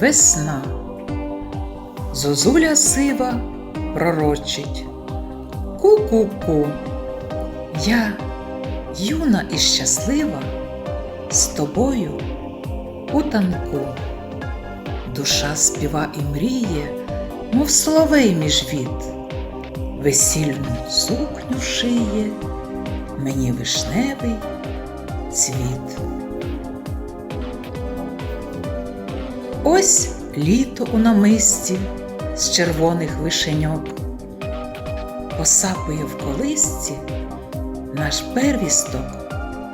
весна. Зозуля сива пророчить. Ку-ку-ку. Я, юна і щаслива, з тобою у танку. Душа співа і мріє, мов соловей міжвід, весільну сукню шиє, мені вишневий цвіт. Ось літо у намисті з червоних вишеньок, посапує в колисці наш первісток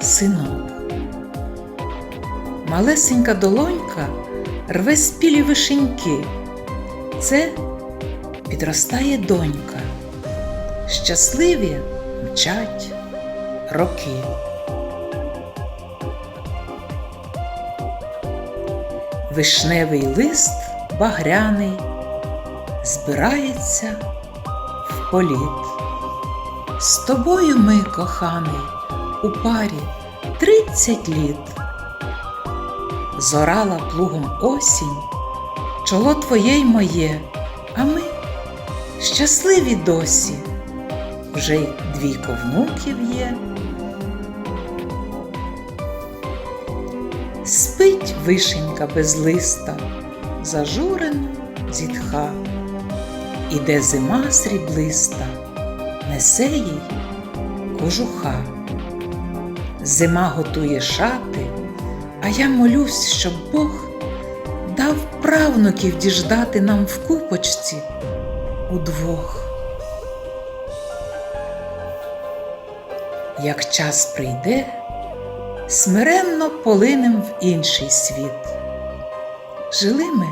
синок. Малесенька долонька рве спілі вишеньки. Це підростає донька. Щасливі мчать роки. Вишневий лист багряний збирається в політ. З тобою ми, коханий, у парі тридцять літ. Зорала плугом осінь, чоло твоє й моє, а ми щасливі досі, вже й двійко внуків є. Спить вишенька без листа, зажурено зітха, іде зима сріблиста, несе їй кожуха. Зима готує шати, а я молюсь, щоб Бог дав правнуків діждати нам в купочці удвох. Як час прийде, смиренно полинем в інший світ. Жили ми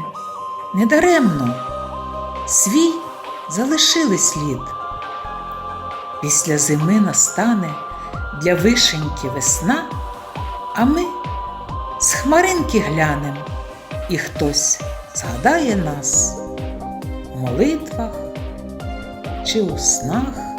недаремно, свій залишили слід. Після зими настане для вишеньки весна, а ми з хмаринки глянем, і хтось згадає нас в молитвах чи у снах.